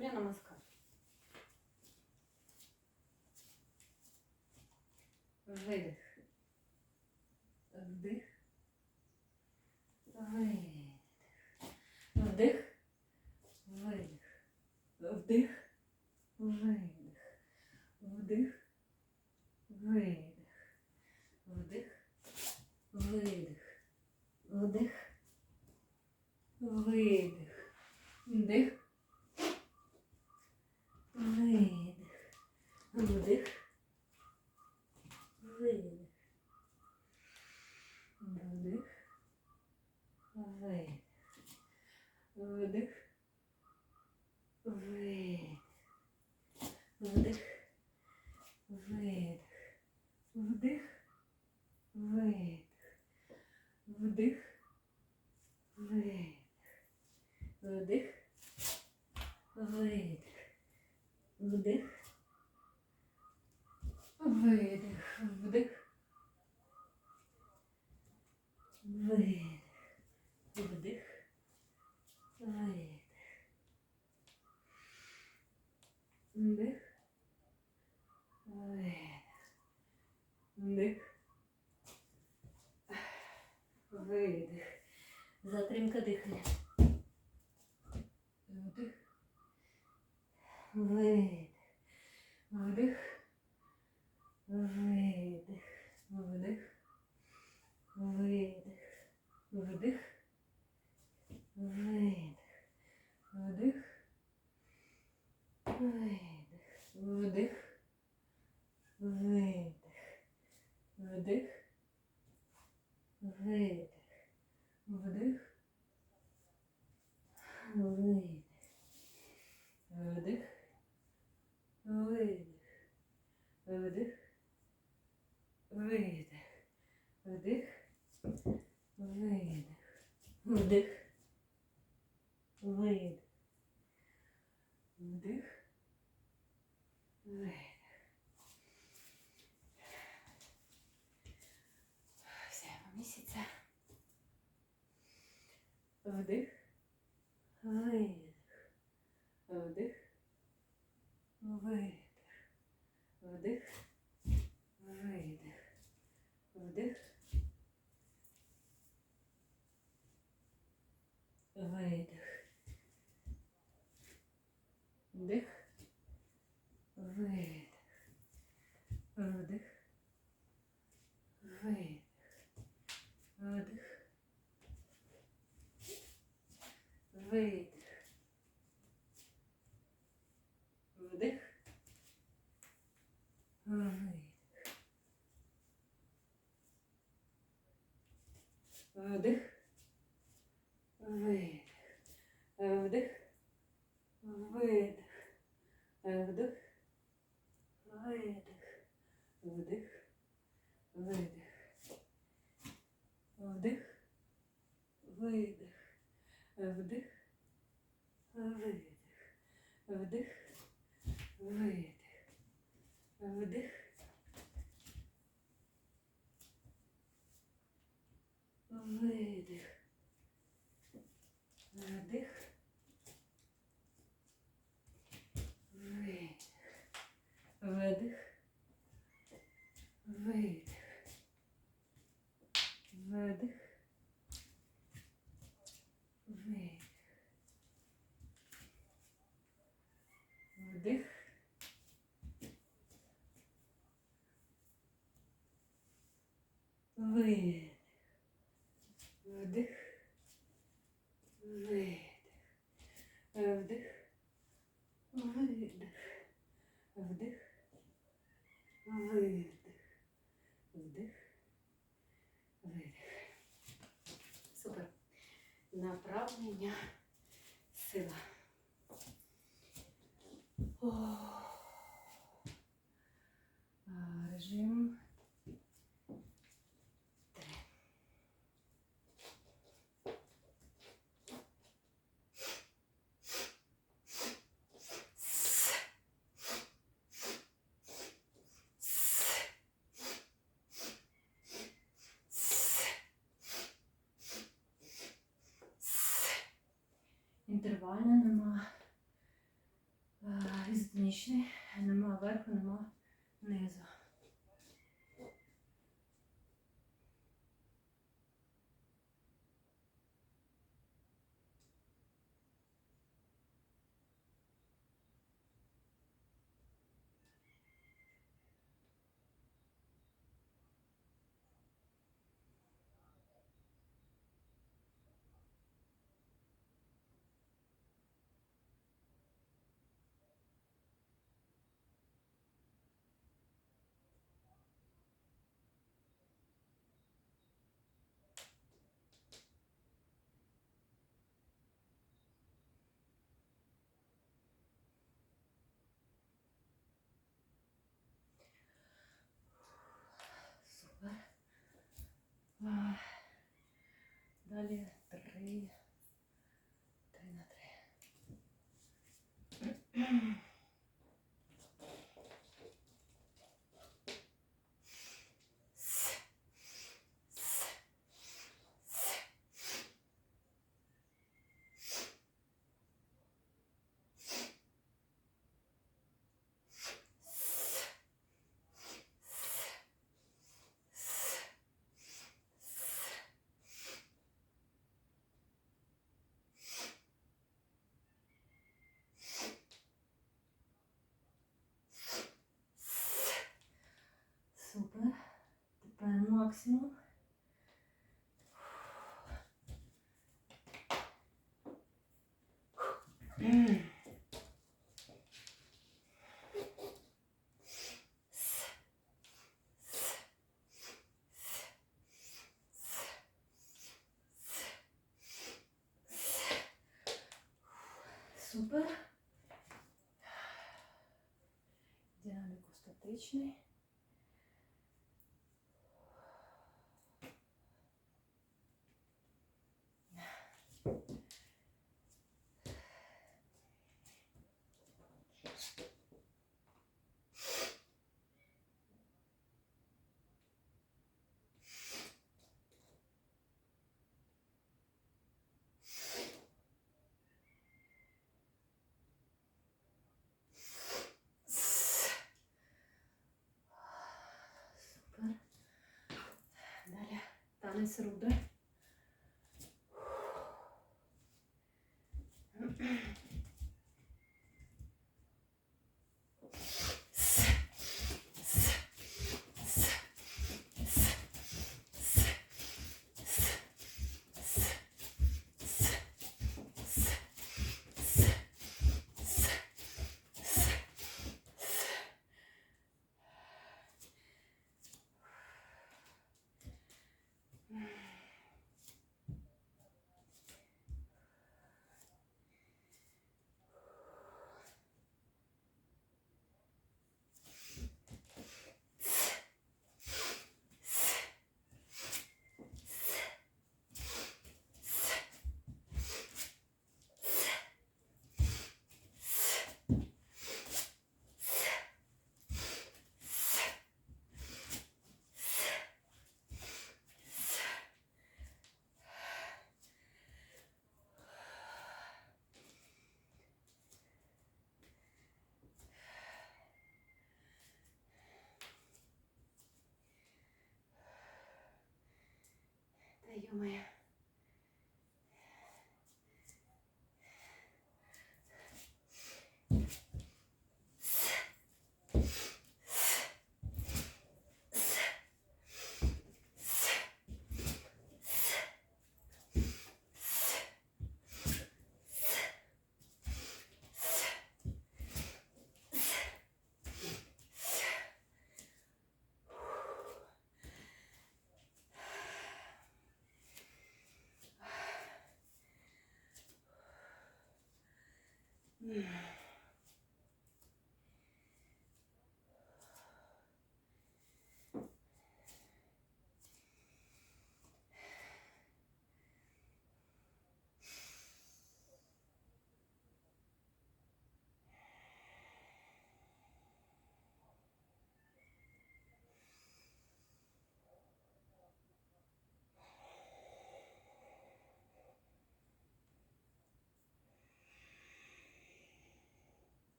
सूर्य नमस्कार видих молодих. Yeah. ver видих, вдих, видих, вдих, видих, вдих, видих, видих. ви. Ідеальна, нема е, різниці, нема верху, нема низу. Максимум. Супер. Динаміку статичний. አነስሩበት танець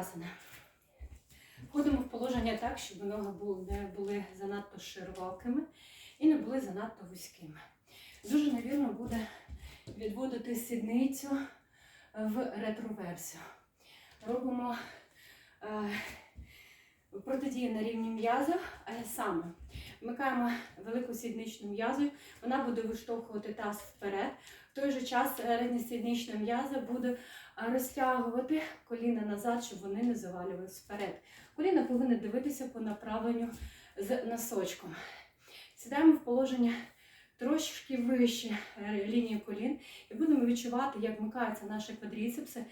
Та Входимо в положення так, щоб ноги не були занадто широкими і не були занадто вузькими. Дуже невірно буде відводити сідницю в ретроверсію. Робимо е, протидію на рівні м'яза, а саме вмикаємо велику сідничну м'язу, вона буде виштовхувати таз вперед. В той же час середня сіднична м'яза буде розтягувати коліна назад, щоб вони не завалювалися вперед. Коліна повинні дивитися по направленню з носочком. Сідаємо в положення трошки вище е, лінії колін і будемо відчувати, як вмикаються наші квадріцепси,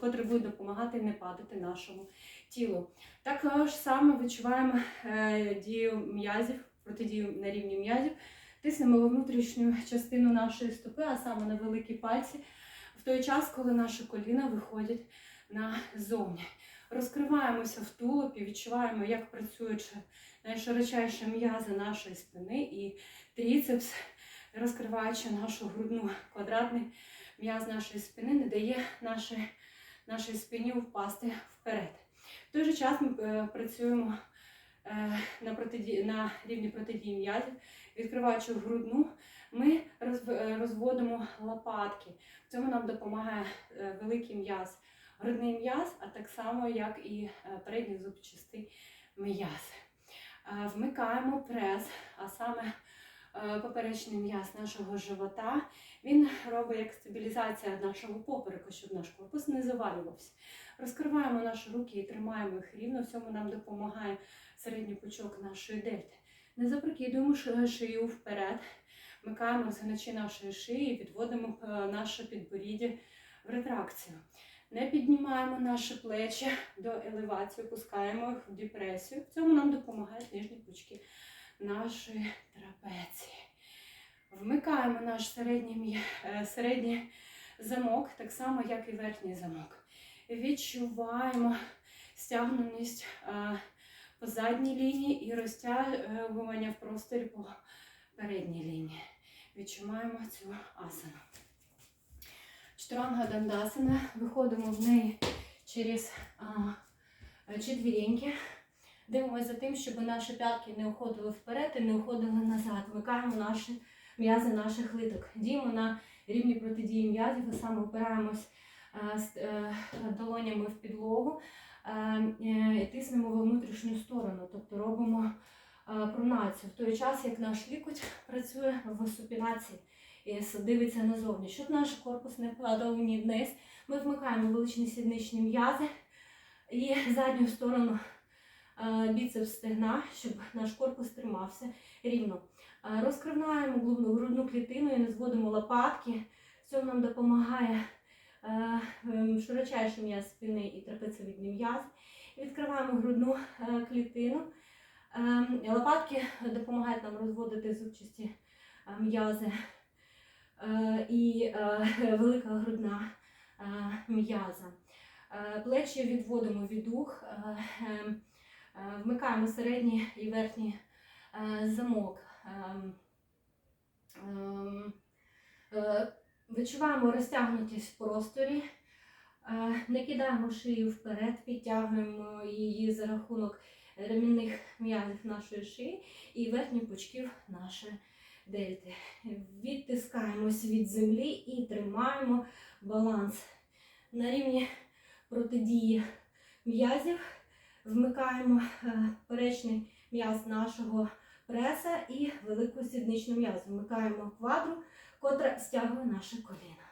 котрі будуть допомагати не падати нашому тілу. Також саме відчуваємо е, дію м'язів, протидію на рівні м'язів. Тиснемо во внутрішню частину нашої стопи, а саме на великі пальці в той час, коли наші коліна виходять назовні. Розкриваємося в тулубі, відчуваємо, як працюють найширочайші м'язи нашої спини і тріцепс, розкриваючи нашу грудну квадратний м'яз нашої спини, не дає нашій, нашій спині впасти вперед. В той же час ми е, працюємо е, на, протиді... на рівні протидії м'язів, відкриваючи грудну, ми е, розводимо лопатки. В цьому нам допомагає великий м'яз, грудний м'яз, а так само, як і передній зубчастий м'яз. Вмикаємо прес, а саме поперечний м'яз нашого живота. Він робить як стабілізація нашого попереку, щоб наш корпус не завалювався. Розкриваємо наші руки і тримаємо їх рівно. В цьому нам допомагає середній пучок нашої дельти. Не запрокидуємо шию вперед. Вмикаємо згиначі нашої шиї і підводимо е, наше підборіддя в ретракцію. Не піднімаємо наші плечі до елевації, опускаємо їх в депресію. В цьому нам допомагають нижні пучки нашої трапеції. Вмикаємо наш середній, е, середній замок, так само, як і верхній замок. Відчуваємо стягненість е, по задній лінії і розтягування в просторі по передній лінії. Відчуваємо цю асану. Штранга дандасана. Виходимо в неї через а, четвіреньки. Дивимося за тим, щоб наші п'ятки не уходили вперед і не уходили назад. Вмикаємо наші м'язи наших литок. Діємо на рівні протидії м'язів, а саме опираємось а, е, долонями в підлогу е, е, і тиснемо во внутрішню сторону, тобто робимо е, пронацію. В той час, як наш лікоть працює в супінації і дивиться назовні. Щоб наш корпус не падав ні вниз, ми вмикаємо величні сідничні м'язи і задню сторону е, біцепс стегна, щоб наш корпус тримався рівно. Е, Розкриваємо грудну, клітину і не зводимо лопатки. Цьому нам допомагає е, ем, широчайший м'яз спини і трапециевидний м'яз. Відкриваємо грудну е, клітину. Ем, Лопатки допомагають нам розводити зубчасті е, м'язи е, і е, велика грудна е, м'яза. Е, Плечі відводимо від ух, е, е, е, вмикаємо середній і верхній е, замок. Ем, ем, е, Відчуваємо розтягнутість в просторі, е, не кидаємо шию вперед, підтягуємо її за рахунок ремінних м'язів нашої шиї і верхніх пучків нашої дельти. Відтискаємось від землі і тримаємо баланс на рівні протидії м'язів. Вмикаємо е, перечний м'яз нашого преса і велику сідничну м'язу. Вмикаємо квадру, котра стягує наше коліно.